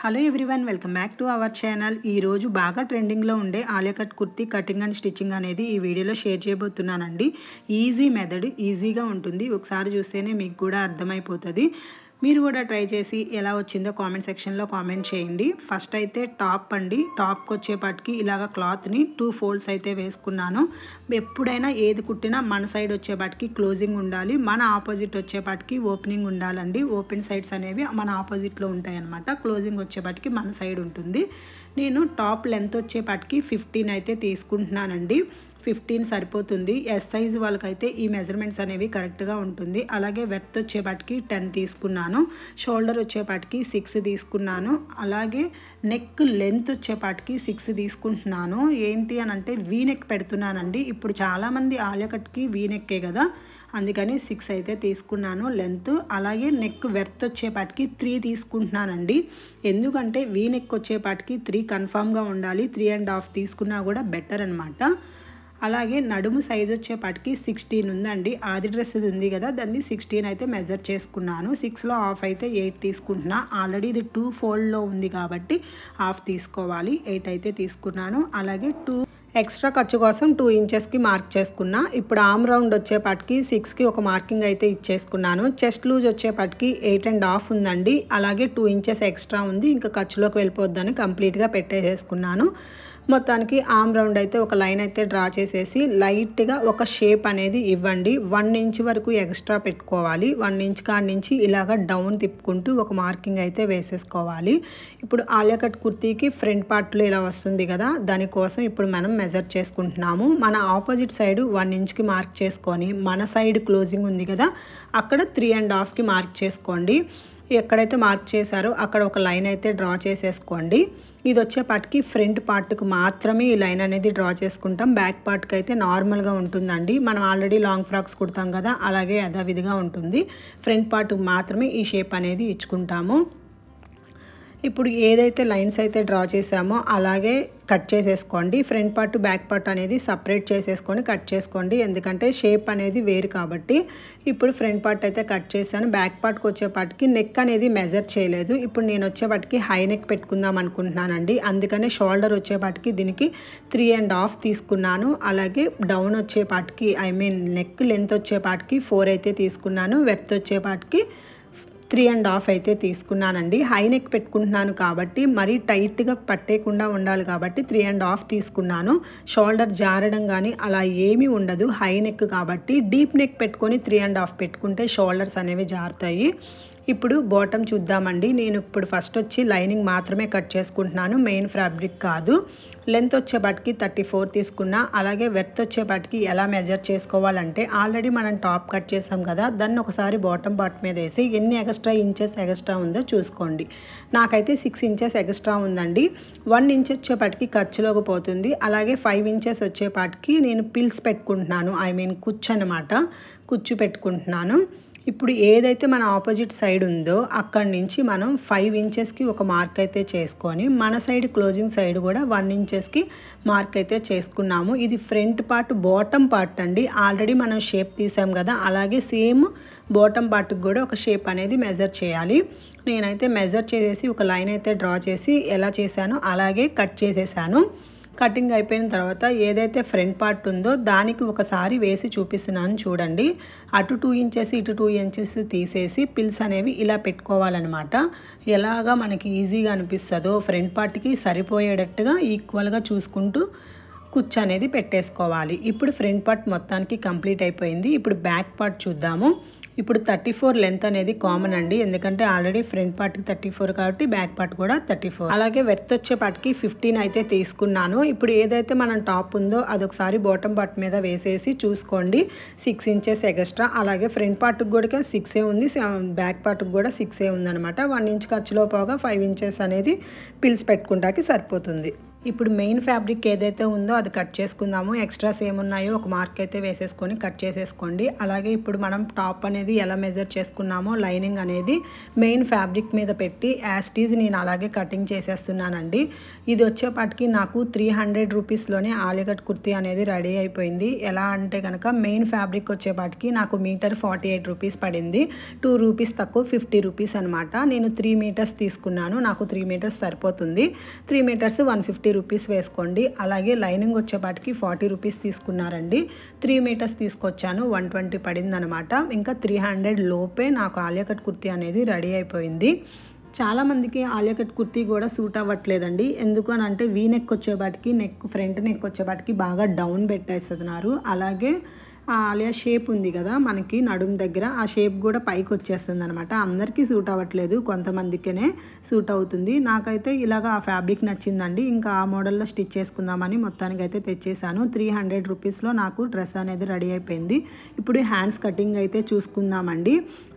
Hello everyone welcome back to our channel. ఈరోజు బాగా ట్రెండింగ్లో ఉండే Alia cut kurti cutting and stitching అనేది ఈ వీడియోలో షేర్ చేయబోతున్నానండి. ఈజీ మెథడ్ ఈజీగా ఉంటుంది. ఒకసారి చూస్తేనే మీకు కూడా అర్థమైపోతుంది. మీరు కూడా ట్రై చేసి ఎలా వచ్చిందో కామెంట్ సెక్షన్లో కామెంట్ చేయండి. ఫస్ట్ అయితే టాప్ అండి. టాప్కి వచ్చేపాటికి ఇలాగ క్లాత్ని టూ ఫోల్డ్స్ అయితే వేసుకున్నాను. ఎప్పుడైనా ఏది కుట్టినా మన సైడ్ వచ్చేపాటికి క్లోజింగ్ ఉండాలి. మన ఆపోజిట్ వచ్చేపాటికి ఓపెనింగ్ ఉండాలండి. ఓపెన్ సైడ్స్ అనేవి మన ఆపోజిట్లో ఉంటాయి అనమాట క్లోజింగ్ వచ్చేపాటికి మన సైడ్ ఉంటుంది. నేను టాప్ లెంత్ వచ్చేపాటికి ఫిఫ్టీన్ అయితే తీసుకుంటున్నానండి. ఫిఫ్టీన్ సరిపోతుంది. ఎస్ సైజ్ వాళ్ళకైతే ఈ మెజర్మెంట్స్ అనేవి కరెక్ట్గా ఉంటుంది. అలాగే వెర్త్ వచ్చేపాటికి టెన్ తీసుకున్నాను. షోల్డర్ వచ్చేపాటికి సిక్స్ తీసుకున్నాను. అలాగే నెక్ లెంత్ వచ్చేపాటికి సిక్స్ తీసుకుంటున్నాను. ఏంటి అని అంటే వీ నెక్ పెడుతున్నానండి. ఇప్పుడు చాలామంది ఆలియకట్కి వీ నెక్కే కదా. అందుకని సిక్స్ అయితే తీసుకున్నాను లెంత్ అలాగే నెక్ వెర్త్ వచ్చేపాటికి త్రీ తీసుకుంటున్నానండి. ఎందుకంటే వీ నెక్ వచ్చేపాటికి త్రీ కన్ఫామ్గా ఉండాలి. త్రీ అండ్ హాఫ్ తీసుకున్నా కూడా బెటర్ అనమాట అలాగే నడుము సైజ్ వచ్చేపాటికి సిక్స్టీన్ ఉందండి. ఆది డ్రెస్ ఉంది కదా దాన్ని సిక్స్టీన్ అయితే మెజర్ చేసుకున్నాను. సిక్స్లో హాఫ్ అయితే ఎయిట్ తీసుకుంటున్నా. ఆల్రెడీ ఇది టూ ఫోల్డ్లో ఉంది కాబట్టి హాఫ్ తీసుకోవాలి. ఎయిట్ అయితే తీసుకున్నాను. అలాగే టూ ఎక్స్ట్రా ఖర్చు కోసం టూ ఇంచెస్కి మార్క్ చేసుకున్నా. ఇప్పుడు ఆమ్ రౌండ్ వచ్చేపాటికి సిక్స్కి ఒక మార్కింగ్ అయితే ఇచ్చేసుకున్నాను. చెస్ట్ లూజ్ వచ్చేపాటికి ఎయిట్ అండ్ హాఫ్ ఉందండి. అలాగే టూ ఇంచెస్ ఎక్స్ట్రా ఉంది. ఇంకా ఖర్చులోకి వెళ్ళిపోద్దని కంప్లీట్గా పెట్టేసేసుకున్నాను. మొత్తానికి ఆమ్ రౌండ్ అయితే ఒక లైన్ అయితే డ్రా చేసేసి లైట్గా ఒక షేప్ అనేది ఇవ్వండి. వన్ ఇంచ్ వరకు ఎక్స్ట్రా పెట్టుకోవాలి. వన్ ఇంచ్ కాడి నుంచి ఇలాగ డౌన్ తిప్పుకుంటూ ఒక మార్కింగ్ అయితే వేసేసుకోవాలి. ఇప్పుడు ఆలియా కట్ కుర్తీకి ఫ్రంట్ పార్ట్లో ఇలా వస్తుంది కదా దానికోసం ఇప్పుడు మనం మెజర్ చేసుకుంటున్నాము. మన ఆపోజిట్ సైడ్ వన్ ఇంచ్కి మార్క్ చేసుకొని మన సైడ్ క్లోజింగ్ ఉంది కదా అక్కడ త్రీ అండ్ హాఫ్కి మార్క్ చేసుకోండి. ఎక్కడైతే మార్క్ చేశారో అక్కడ ఒక లైన్ అయితే డ్రా చేసేసుకోండి. ఇది వచ్చేపాటికి ఫ్రంట్ పార్ట్కి మాత్రమే ఈ లైన్ అనేది డ్రా చేసుకుంటాం. బ్యాక్ పార్ట్కి అయితే నార్మల్గా ఉంటుందండి. మనం ఆల్రెడీ లాంగ్ ఫ్రాక్స్ కుడతాం కదా అలాగే యథావిధిగా ఉంటుంది. ఫ్రంట్ పార్ట్కి మాత్రమే ఈ షేప్ అనేది ఇచ్చుకుంటాము. ఇప్పుడు ఏదైతే లైన్స్ అయితే డ్రా చేసామో అలాగే కట్ చేసేసుకోండి. ఫ్రంట్ పార్ట్ బ్యాక్ పార్ట్ అనేది సపరేట్ చేసేసుకొని కట్ చేసుకోండి. ఎందుకంటే షేప్ అనేది వేరు కాబట్టి. ఇప్పుడు ఫ్రంట్ పార్ట్ అయితే కట్ చేశాను. బ్యాక్ పార్ట్కి వచ్చేపాటికి నెక్ అనేది మెజర్ చేయలేదు. ఇప్పుడు నేను వచ్చేపాటికి హై నెక్ పెట్టుకుందాం అనుకుంటున్నానండి. అందుకనే షోల్డర్ వచ్చేపాటికి దీనికి త్రీ అండ్ హాఫ్ తీసుకున్నాను. అలాగే డౌన్ వచ్చేపాటికి ఐ మీన్ నెక్ లెంత్ వచ్చేపాటికి ఫోర్ అయితే తీసుకున్నాను. వెర్త్ వచ్చేపాటికి త్రీ అండ్ హాఫ్ అయితే తీసుకున్నానండి. హై నెక్ పెట్టుకుంటున్నాను కాబట్టి మరీ టైట్గా పట్టేయకుండా ఉండాలి కాబట్టి త్రీ అండ్ హాఫ్ తీసుకున్నాను. షోల్డర్ జారడం కానీ అలా ఏమీ ఉండదు. హై నెక్ కాబట్టి డీప్ నెక్ పెట్టుకొని త్రీ అండ్ హాఫ్ పెట్టుకుంటే షోల్డర్స్ అనేవి జారుతాయి. ఇప్పుడు బాటమ్ చూద్దామండి. నేను ఇప్పుడు ఫస్ట్ వచ్చి లైనింగ్ మాత్రమే కట్ చేసుకుంటున్నాను. మెయిన్ ఫ్యాబ్రిక్ కాదు. లెంత్ వచ్చేపాటికి థర్టీ ఫోర్ తీసుకున్నా అలాగే వెర్త్ వచ్చేపాటికి ఎలా మెజర్ చేసుకోవాలంటే ఆల్రెడీ మనం టాప్ కట్ చేసాం కదా దాన్ని ఒకసారి బాటమ్ పార్ట్ మీద వేసి ఎన్ని ఎక్స్ట్రా ఇంచెస్ ఎక్స్ట్రా ఉందో చూసుకోండి. నాకైతే సిక్స్ ఇంచెస్ ఎక్స్ట్రా ఉందండి. వన్ ఇంచ్ వచ్చేపాటికి ఖర్చులోకి పోతుంది. అలాగే ఫైవ్ ఇంచెస్ వచ్చేపాటికి నేను పిల్స్ పెట్టుకుంటున్నాను. ఐ మీన్ కుచ్చు అనమాట కుచ్చు పెట్టుకుంటున్నాను. ఇప్పుడు ఏదైతే మన ఆపోజిట్ సైడ్ ఉందో అక్కడి నుంచి మనం ఫైవ్ ఇంచెస్కి ఒక మార్క్ అయితే చేసుకొని మన సైడ్ క్లోజింగ్ సైడ్ కూడా వన్ ఇంచెస్కి మార్క్ అయితే చేసుకున్నాము. ఇది ఫ్రంట్ పార్ట్ బాటమ్ పార్ట్ అండి. ఆల్రెడీ మనం షేప్ తీసాం కదా అలాగే సేమ్ బాటమ్ పార్ట్కి కూడా ఒక షేప్ అనేది మెజర్ చేయాలి. నేనైతే మెజర్ చేసేసి ఒక లైన్ అయితే డ్రా చేసి ఎలా చేశానో అలాగే కట్ చేసేసాను. కటింగ్ అయిపోయిన తర్వాత ఏదైతే ఫ్రంట్ పార్ట్ ఉందో దానికి ఒకసారి వేసి చూపిస్తున్నాను చూడండి. అటు టూ ఇంచెస్ ఇటు టూ ఇంచెస్ తీసేసి పిల్స్ అనేవి ఇలా పెట్టుకోవాలన్నమాట. ఎలాగా మనకి ఈజీగా అనిపిస్తుందో ఫ్రంట్ పార్ట్కి సరిపోయేటట్టుగా ఈక్వల్గా చూసుకుంటూ కుచ్చు అనేది పెట్టేసుకోవాలి. ఇప్పుడు ఫ్రంట్ పార్ట్ మొత్తానికి కంప్లీట్ అయిపోయింది. ఇప్పుడు బ్యాక్ పార్ట్ చూద్దాము. ఇప్పుడు థర్టీ ఫోర్ లెంత్ అనేది కామన్ అండి. ఎందుకంటే ఆల్రెడీ ఫ్రంట్ పార్ట్కి థర్టీ ఫోర్ కాబట్టి బ్యాక్ పార్ట్ కూడా థర్టీ ఫోర్. అలాగే వెర్త్ వచ్చేపాటికి ఫిఫ్టీన్ అయితే తీసుకున్నాను. ఇప్పుడు ఏదైతే మనం టాప్ ఉందో అదొకసారి బాటమ్ పార్ట్ మీద వేసేసి చూసుకోండి. Six inches extra. అలాగే ఫ్రంట్ పార్ట్కి కూడా సిక్సే ఉంది. బ్యాక్ పార్ట్కి కూడా సిక్సే ఉందనమాట వన్ ఇంచ్ ఖర్చులో పోగా ఫైవ్ ఇంచెస్ అనేది పిల్స్ పెట్టుకుంటాకి సరిపోతుంది. ఇప్పుడు మెయిన్ ఫ్యాబ్రిక్ ఏదైతే ఉందో అది కట్ చేసుకుందాము. ఎక్స్ట్రాస్ ఏమున్నాయో ఒక మార్క్ అయితే వేసేసుకొని కట్ చేసేసుకోండి. అలాగే ఇప్పుడు మనం టాప్ అనేది ఎలా మెజర్ చేసుకున్నామో లైనింగ్ అనేది మెయిన్ ఫ్యాబ్రిక్ మీద పెట్టి యాస్టీజ్ నేను అలాగే కటింగ్ చేసేస్తున్నానండి. ఇది వచ్చేపాటికి నాకు త్రీ హండ్రెడ్ రూపీస్లోనే ఆలిగట్ కుర్తీ అనేది రెడీ అయిపోయింది. ఎలా అంటే కనుక మెయిన్ ఫ్యాబ్రిక్ వచ్చేపాటికి నాకు మీటర్ ఫార్టీ ఎయిట్ రూపీస్ పడింది. టూ రూపీస్ తక్కువ ఫిఫ్టీ రూపీస్ అనమాట నేను త్రీ మీటర్స్ తీసుకున్నాను. నాకు త్రీ మీటర్స్ సరిపోతుంది. Three metres one fifty rupees వేసుకోండి. అలాగే లైనింగ్ వచ్చేపాటికి ఫార్టీ రూపీస్ తీసుకున్నారండి. త్రీ మీటర్స్ తీసుకొచ్చాను. వన్ ట్వంటీ పడిందనమాట. ఇంకా త్రీ హండ్రెడ్ లోపే నాకు ఆలియాకట్ కుర్తీ అనేది రెడీ అయిపోయింది. చాలామందికి ఆలియాకట్ కుర్తీ కూడా సూట్ అవ్వట్లేదండి. ఎందుకు అని అంటే వీ నెక్ వచ్చేపాటికి నెక్ ఫ్రంట్ నెక్ వచ్చేపాటికి బాగా డౌన్ పెట్టేస్తున్నారు. అలాగే ఆలియా షేప్ ఉంది కదా మనకి నడుం దగ్గర ఆ షేప్ కూడా పైకి వచ్చేస్తుంది అనమాట అందరికీ సూట్ అవ్వట్లేదు కొంతమందికినే సూట్ అవుతుంది. నాకైతే ఇలాగ ఆ ఫ్యాబ్రిక్ నచ్చిందండి. ఇంకా ఆ మోడల్లో స్టిచ్ చేసుకుందామని మొత్తానికి అయితే తెచ్చేసాను. త్రీ హండ్రెడ్ రూపీస్లో నాకు డ్రెస్ అనేది రెడీ అయిపోయింది. ఇప్పుడు హ్యాండ్స్ కటింగ్ అయితే చూసుకుందామండి.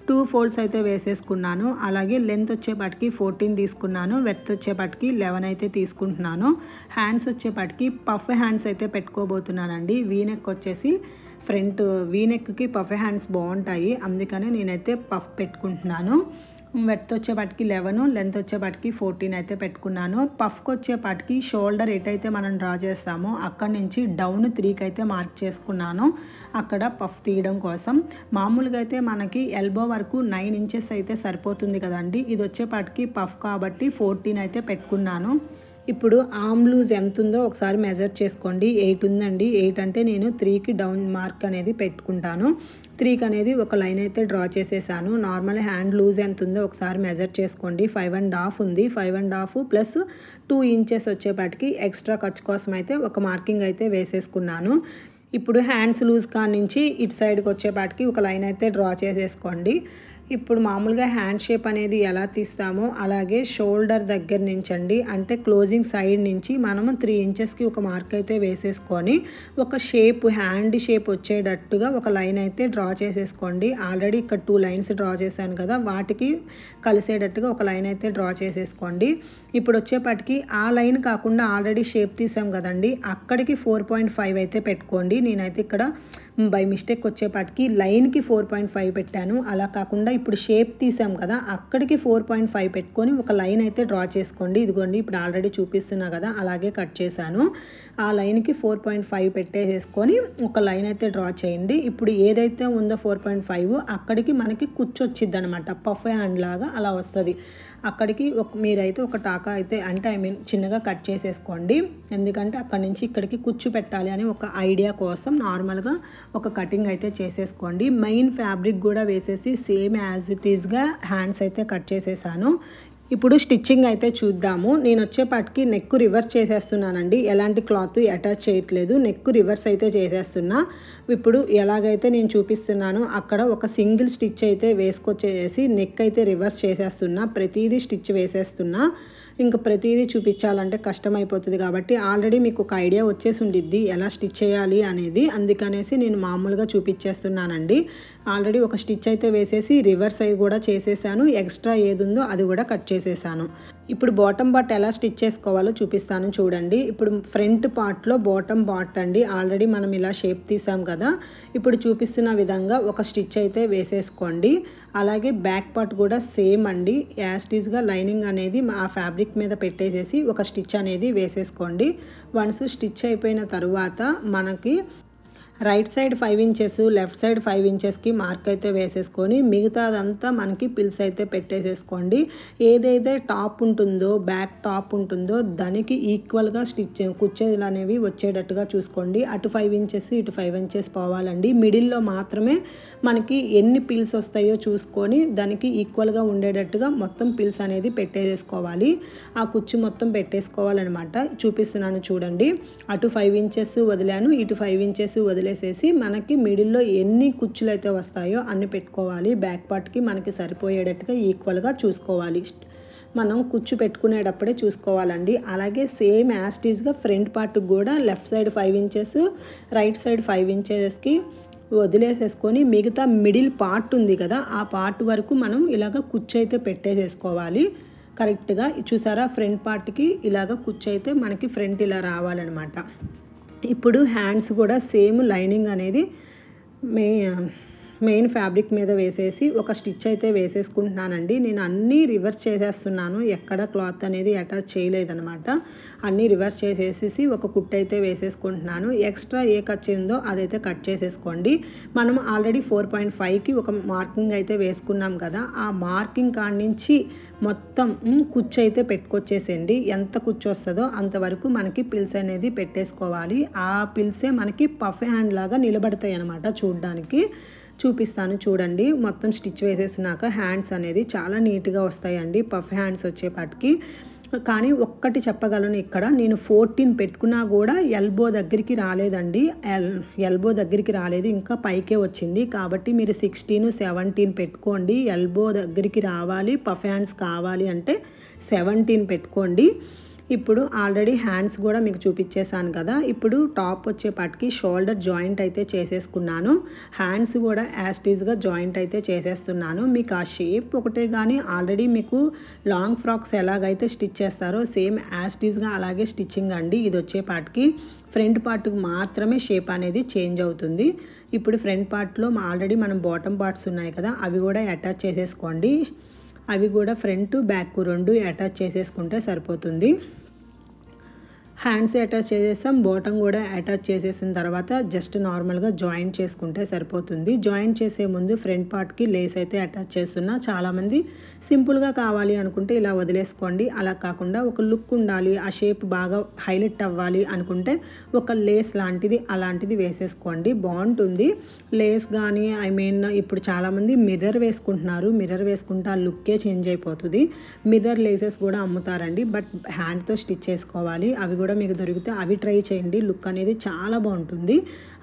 టూ ఫోల్డ్స్ అయితే వేసేసుకున్నాను. అలాగే లెంత్ వచ్చేపాటికి ఫోర్టీన్ తీసుకున్నాను. వెత్ వచ్చేపాటికి లెవెన్ అయితే తీసుకుంటున్నాను. హ్యాండ్స్ వచ్చేపాటికి పఫ్ హ్యాండ్స్ అయితే పెట్టుకోబోతున్నానండి. వీనెక్ వచ్చేసి ఫ్రంట్ వీనెక్కి పఫ్ హ్యాండ్స్ బాగుంటాయి. అందుకని నేనైతే పఫ్ పెట్టుకుంటున్నాను. వెట్ వచ్చేపాటికి లెవెన్ లెంత్ వచ్చేపాటికి ఫోర్టీన్ అయితే పెట్టుకున్నాను. పఫ్కి వచ్చేపాటికి షోల్డర్ ఎటైతే మనం డ్రా చేస్తామో అక్కడ నుంచి డౌన్ త్రీకి అయితే మార్క్ చేసుకున్నాను. అక్కడ పఫ్ తీయడం కోసం. మామూలుగా అయితే మనకి ఎల్బో వరకు నైన్ ఇంచెస్ అయితే సరిపోతుంది కదండి. ఇది వచ్చేపాటికి పఫ్ కాబట్టి ఫోర్టీన్ అయితే పెట్టుకున్నాను. ఇప్పుడు ఆమ్ లూజ్ ఎంత ఉందో ఒకసారి మెజర్ చేసుకోండి. ఎయిట్ ఉందండి. ఎయిట్ అంటే నేను త్రీకి డౌన్ మార్క్ అనేది పెట్టుకుంటాను. త్రీకి అనేది ఒక లైన్ అయితే డ్రా చేసేసాను. నార్మల్ హ్యాండ్ లూజ్ ఎంత ఉందో ఒకసారి మెజర్ చేసుకోండి. ఫైవ్ అండ్ హాఫ్ ఉంది. Five and half plus two inches వచ్చేపాటికి ఎక్స్ట్రా ఖర్చు కోసం అయితే ఒక మార్కింగ్ అయితే వేసేసుకున్నాను. ఇప్పుడు హ్యాండ్స్ లూజ్ కాడ నుంచి ఇటు సైడ్కి వచ్చేపాటికి ఒక లైన్ అయితే డ్రా చేసేసుకోండి. ఇప్పుడు మామూలుగా హ్యాండ్ షేప్ అనేది ఎలా తీస్తామో అలాగే షోల్డర్ దగ్గర నుంచి అండి అంటే క్లోజింగ్ సైడ్ నుంచి మనము త్రీ ఇంచెస్కి ఒక మార్క్ అయితే వేసేసుకొని ఒక షేప్ హ్యాండ్ షేప్ వచ్చేటట్టుగా ఒక లైన్ అయితే డ్రా చేసేసుకోండి. ఆల్రెడీ ఇక్కడ టూ లైన్స్ డ్రా చేశాను కదా వాటికి కలిసేటట్టుగా ఒక లైన్ అయితే డ్రా చేసేసుకోండి. ఇప్పుడు వచ్చేపాటికి ఆ లైన్ కాకుండా ఆల్రెడీ షేప్ తీసాం కదండి అక్కడికి ఫోర్ పాయింట్ ఫైవ్ అయితే పెట్టుకోండి. నేనైతే ఇక్కడ బై మిస్టేక్ వచ్చేపాటికి లైన్కి ఫోర్ పాయింట్ ఫైవ్ పెట్టాను. అలా కాకుండా ఇప్పుడు షేప్ తీసాం కదా అక్కడికి ఫోర్ పాయింట్ ఫైవ్ పెట్టుకొని ఒక లైన్ అయితే డ్రా చేసుకోండి. ఇదిగోండి ఇప్పుడు ఆల్రెడీ చూపిస్తున్నా కదా అలాగే కట్ చేశాను. ఆ లైన్కి ఫోర్ పాయింట్ ఫైవ్ పెట్టేసేసుకొని ఒక లైన్ అయితే డ్రా చేయండి. ఇప్పుడు ఏదైతే ఉందో ఫోర్ పాయింట్ ఫైవ్ అక్కడికి మనకి కూర్చొచ్చిద్ది అనమాట పఫ్ హ్యాండ్ లాగా అలా వస్తుంది. అక్కడికి ఒక మీరైతే ఒక టాకా అయితే అంటే ఐ మీన్ చిన్నగా కట్ చేసేసుకోండి. ఎందుకంటే అక్కడి నుంచి ఇక్కడికి కుచ్చు పెట్టాలి అని ఒక ఐడియా కోసం నార్మల్గా ఒక కటింగ్ అయితే చేసేసుకోండి. మెయిన్ ఫ్యాబ్రిక్ కూడా వేసేసి సేమ్ యాజ్ ఇట్ ఈస్గా హ్యాండ్స్ అయితే కట్ చేసేసాను. ఇప్పుడు స్టిచ్చింగ్ అయితే చూద్దాము. నేను వచ్చేపాటికి నెక్ రివర్స్ చేసేస్తున్నానండి. ఎలాంటి క్లాత్ అటాచ్ చేయట్లేదు. నెక్ రివర్స్ అయితే చేసేస్తున్నా. ఇప్పుడు ఎలాగైతే నేను చూపిస్తున్నానో అక్కడ ఒక సింగిల్ స్టిచ్ అయితే వేసుకొచ్చేసి నెక్ అయితే రివర్స్ చేసేస్తున్నా. ప్రతిదీ స్టిచ్ వేసేస్తున్నా. ఇంకా ప్రతిదీ చూపించాలంటే కష్టమైపోతుంది కాబట్టి ఆల్రెడీ మీకు ఒక ఐడియా వచ్చేసి ఉండిద్ది ఎలా స్టిచ్ చేయాలి అనేది. అందుకనేసి నేను మామూలుగా చూపించేస్తున్నానండి. ఆల్రెడీ ఒక స్టిచ్ అయితే వేసేసి రివర్స్ అయి కూడా చేసేసాను. ఎక్స్ట్రా ఏది ఉందో అది కూడా కట్ చేసేసాను. ఇప్పుడు బాటమ్ బాట్ ఎలా స్టిచ్ చేసుకోవాలో చూపిస్తాను చూడండి. ఇప్పుడు ఫ్రంట్ పార్ట్లో బాటమ్ బాట్ అండి. ఆల్రెడీ మనం ఇలా షేప్ తీసాం కదా. ఇప్పుడు చూపిస్తున్న విధంగా ఒక స్టిచ్ అయితే వేసేసుకోండి. అలాగే బ్యాక్ పార్ట్ కూడా సేమ్ అండి. యాస్టీస్గా లైనింగ్ అనేది ఆ ఫ్యాబ్రిక్ మీద పెట్టేసేసి ఒక స్టిచ్ అనేది వేసేసుకోండి. వన్స్ స్టిచ్ అయిపోయిన తర్వాత మనకి right side five inches left side five ఇంచెస్కి మార్క్ అయితే వేసేసుకొని మిగతాదంతా మనకి పిల్స్ అయితే పెట్టేసేసుకోండి. ఏదైతే టాప్ ఉంటుందో బ్యాక్ టాప్ ఉంటుందో దానికి ఈక్వల్గా స్టిచ్ కుచ్చేలు అనేవి వచ్చేటట్టుగా చూసుకోండి. అటు ఫైవ్ ఇంచెస్ ఇటు ఫైవ్ ఇంచెస్ పోవాలండి. మిడిల్లో మాత్రమే మనకి ఎన్ని పిల్స్ వస్తాయో చూసుకొని దానికి ఈక్వల్గా ఉండేటట్టుగా మొత్తం పిల్స్ అనేది పెట్టేసుకోవాలి ఆ కుచ్చు మొత్తం పెట్టేసుకోవాలన్నమాట. చూపిస్తున్నాను చూడండి. అటు ఫైవ్ ఇంచెస్ వదిలాను ఇటు ఫైవ్ ఇంచెస్ వదిలేసేసి మనకి మిడిల్లో ఎన్ని కుచ్చులు అయితే వస్తాయో అన్ని పెట్టుకోవాలి. బ్యాక్ పార్ట్కి మనకి సరిపోయేటట్టుగా ఈక్వల్గా చూసుకోవాలి. మనం కుచ్చు పెట్టుకునేటప్పుడే చూసుకోవాలండి. అలాగే సేమ్ యాస్టీస్గా ఫ్రంట్ పార్ట్కి కూడా left side five inches right side five ఇంచెస్కి వదిలేసేసుకొని మిగతా మిడిల్ పార్ట్ ఉంది కదా ఆ పార్ట్ వరకు మనం ఇలాగ కుచ్చు అయితే పెట్టేసేసుకోవాలి. కరెక్ట్గా చూసారా? ఫ్రంట్ పార్ట్కి ఇలాగ కుచ్చైతే మనకి ఫ్రంట్ ఇలా రావాలన్నమాట. ఇప్పుడు హ్యాండ్స్ కూడా సేమ్ లైనింగ్ అనేది మే మెయిన్ ఫ్యాబ్రిక్ మీద వేసేసి ఒక స్టిచ్ అయితే వేసేసుకుంటున్నానండి. నేను అన్నీ రివర్స్ చేసేస్తున్నాను. ఎక్కడ క్లాత్ అనేది అటాచ్ చేయలేదనమాట అన్నీ రివర్స్ చేసేసి ఒక కుట్ అయితే వేసేసుకుంటున్నాను. ఎక్స్ట్రా ఏ కట్ చేయిందో అదైతే కట్ చేసేసుకోండి. మనం ఆల్రెడీ ఫోర్ పాయింట్ ఫైవ్కి ఒక మార్కింగ్ అయితే వేసుకున్నాం కదా. ఆ మార్కింగ్ కాడి నుంచి మొత్తం కుచ్చు అయితే పెట్టుకొచ్చేసేయండి. ఎంత కుచ్చు వస్తుందో అంతవరకు మనకి పిల్స్ అనేది పెట్టేసుకోవాలి. ఆ పిల్సే మనకి పఫ్ హ్యాండ్ లాగా నిలబడతాయి అనమాట చూడడానికి. చూపిస్తాను చూడండి. మొత్తం స్టిచ్ వేసేసినాక హ్యాండ్స్ అనేది చాలా నీట్గా వస్తాయండి పఫ్ హ్యాండ్స్ వచ్చేపాటికి కానీ ఒక్కటి చెప్పగలను ఇక్కడ. నేను ఫోర్టీన్ పెట్టుకున్నా కూడా ఎల్బో దగ్గరికి రాలేదండి. ఎల్ ఎల్బో దగ్గరికి రాలేదు. ఇంకా పైకే వచ్చింది. కాబట్టి మీరు సిక్స్టీన్ సెవెంటీన్ పెట్టుకోండి. ఎల్బో దగ్గరికి రావాలి. పఫ్ హ్యాండ్స్ కావాలి అంటే సెవెంటీన్ పెట్టుకోండి. ఇప్పుడు ఆల్రెడీ హ్యాండ్స్ కూడా మీకు చూపించేశాను కదా. ఇప్పుడు టాప్ వచ్చేపాటికి షోల్డర్ జాయింట్ అయితే చేసేసుకున్నాను. హ్యాండ్స్ కూడా యాస్టీజ్గా జాయింట్ అయితే చేసేస్తున్నాను. మీకు ఆ షేప్ ఒకటే కానీ ఆల్రెడీ మీకు లాంగ్ ఫ్రాక్స్ ఎలాగైతే స్టిచ్ చేస్తారో సేమ్ యాస్టీజ్గా అలాగే స్టిచ్చింగ్ అండి. ఇది వచ్చేపాటికి ఫ్రంట్ పార్ట్కి మాత్రమే షేప్ అనేది చేంజ్ అవుతుంది. ఇప్పుడు ఫ్రంట్ పార్ట్లో ఆల్రెడీ మనం బాటమ్ పార్ట్స్ ఉన్నాయి కదా అవి కూడా అటాచ్ చేసేసుకోండి. అవి కూడా ఫ్రంట్ బ్యాక్ రెండు అటాచ్ చేసేసుకుంటే సరిపోతుంది. హ్యాండ్స్ అటాచ్ చేసేసాం బాటమ్ కూడా అటాచ్ చేసేసిన తర్వాత జస్ట్ నార్మల్గా జాయింట్ చేసుకుంటే సరిపోతుంది. జాయింట్ చేసే ముందు ఫ్రంట్ పార్ట్కి లేస్ అయితే అటాచ్ చేస్తున్నా. చాలామంది సింపుల్గా కావాలి అనుకుంటే ఇలా వదిలేసుకోండి. అలా కాకుండా ఒక లుక్ ఉండాలి ఆ షేప్ బాగా హైలైట్ అవ్వాలి అనుకుంటే ఒక లేస్ లాంటిది అలాంటిది వేసేసుకోండి. బాగుంటుంది. లేస్ కానీ ఐ మీన్ ఇప్పుడు చాలామంది మిర్రర్ వేసుకుంటున్నారు. మిర్రర్ వేసుకుంటే ఆ లుక్కే చేంజ్ అయిపోతుంది. మిర్రర్ లేసెస్ కూడా అమ్ముతారండి. బట్ హ్యాండ్తో స్టిచ్ చేసుకోవాలి. అవి కూడా కూడా మీకు దొరికితే అవి ట్రై చేయండి. లుక్ అనేది చాలా బాగుంటుంది.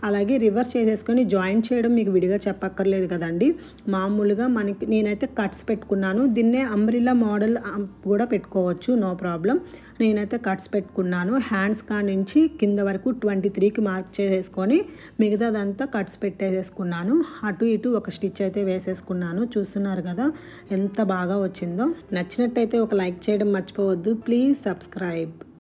అలాగే రివర్స్ చేసేసుకొని జాయింట్ చేయడం మీకు విడిగా చెప్పక్కర్లేదు కదండి. మామూలుగా మనకి నేనైతే కట్స్ పెట్టుకున్నాను. దీన్నే అంబ్రిల్లా మోడల్ కూడా పెట్టుకోవచ్చు. No problem. నేనైతే కట్స్ పెట్టుకున్నాను. హ్యాండ్స్ కా నుంచి కింద వరకు ట్వంటీ త్రీకి మార్క్ చేసేసుకొని మిగతాదంతా కట్స్ పెట్టేసేసుకున్నాను. అటు ఇటు ఒక స్టిచ్ అయితే వేసేసుకున్నాను. చూస్తున్నారు కదా ఎంత బాగా వచ్చిందో. నచ్చినట్టయితే ఒక లైక్ చేయడం మర్చిపోవద్దు. Please subscribe.